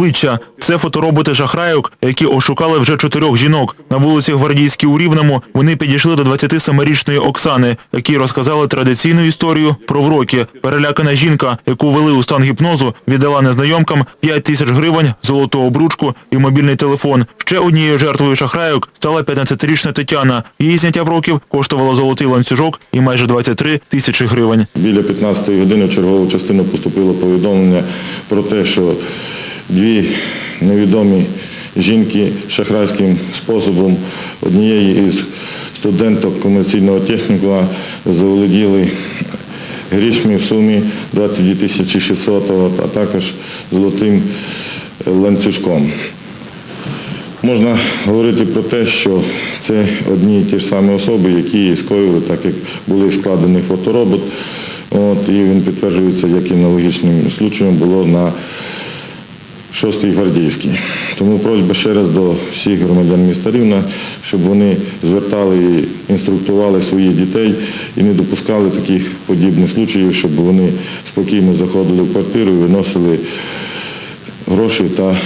Обличчя це фотороботи шахрайок, які ошукали вже чотирьох жінок. На вулиці Гвардійській у Рівному вони підійшли до 27-річної Оксани, якій розказали традиційну історію про вроки. Перелякана жінка, яку вели у стан гіпнозу, віддала незнайомкам 5 тисяч гривень, золоту обручку і мобільний телефон. Ще однією жертвою шахрайок стала 15-річна Тетяна. Її зняття вроків коштувало золотий ланцюжок і майже 23 тисячі гривень. Біля 15-ї години чергову частину поступило повідомлення про те, що дві невідомі жінки шахрайським способом однієї із студенток комерційного технікума заволоділи грішми в сумі 22 тисячі 600, а також золотим ланцюжком. Можна говорити про те, що це одні і ті ж самі особи, які скоїли, так як були складений фоторобот. От, і він підтверджується, як і аналогічним случаєм було на 6-й гвардійській. Тому просьба ще раз до всіх громадян міста Рівна, щоб вони звертали і інструктували своїх дітей і не допускали таких подібних случаїв, щоб вони спокійно заходили в квартиру і виносили гроші та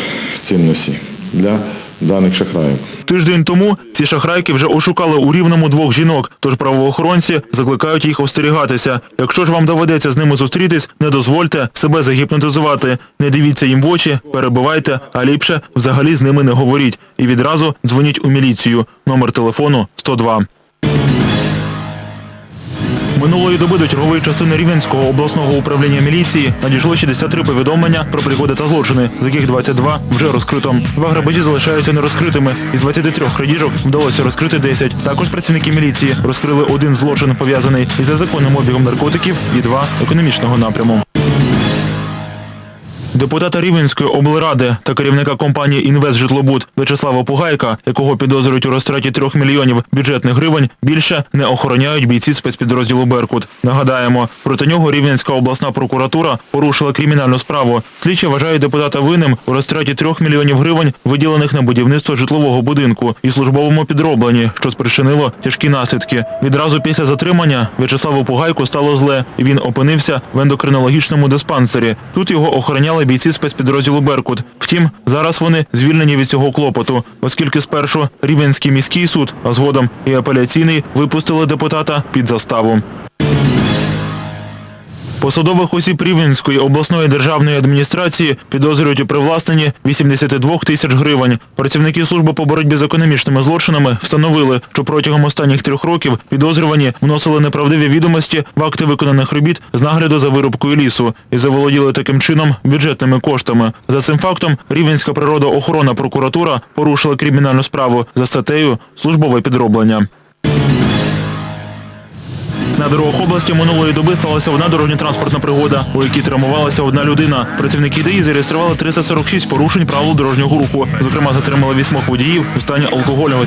цінності для даних шахраїв. Тиждень тому ці шахрайки вже ошукали у рівному двох жінок, тож правоохоронці закликають їх остерігатися. Якщо ж вам доведеться з ними зустрітись, не дозвольте себе загіпнотизувати. Не дивіться їм в очі, перебивайте, а ліпше взагалі з ними не говоріть. І відразу дзвоніть у міліцію. Номер телефону 102. Минулої доби до чергової частини Рівненського обласного управління міліції надійшло 63 повідомлення про пригоди та злочини, з яких 22 вже розкрито. Два грабежі залишаються нерозкритими. Із 23 крадіжок вдалося розкрити 10. Також працівники міліції розкрили один злочин, пов'язаний із незаконним обігом наркотиків, і два економічного напряму. Депутата Рівненської облради та керівника компанії «Інвестжитлобуд» В'ячеслава Пугайка, якого підозрюють у розтраті трьох мільйонів бюджетних гривень, більше не охороняють бійці спецпідрозділу «Беркут». Нагадаємо, проти нього Рівненська обласна прокуратура порушила кримінальну справу. Слідчі вважають депутата винним у розтраті трьох мільйонів гривень, виділених на будівництво житлового будинку і службовому підробленні, що спричинило тяжкі наслідки. Відразу після затримання В'ячеславу Пугайку стало зле, і він опинився в ендокринологічному диспансері. Тут його охороняли бійці спецпідрозділу «Беркут». Втім, зараз вони звільнені від цього клопоту, оскільки спершу Рівненський міський суд, а згодом і апеляційний випустили депутата під заставу. Посадових осіб Рівненської обласної державної адміністрації підозрюють у привласненні 82 тисяч гривень. Працівники служби по боротьбі з економічними злочинами встановили, що протягом останніх трьох років підозрювані вносили неправдиві відомості в акти виконаних робіт з нагляду за вирубкою лісу і заволоділи таким чином бюджетними коштами. За цим фактом Рівненська природоохоронна прокуратура порушила кримінальну справу за статтею «Службове підроблення». На дорогах області минулої доби сталася одна дорожньо-транспортна пригода, у якій травмувалася одна людина. Працівники ДІ зареєстрували 346 порушень правил дорожнього руху. Зокрема, затримали вісьмох водіїв у стані алкогольного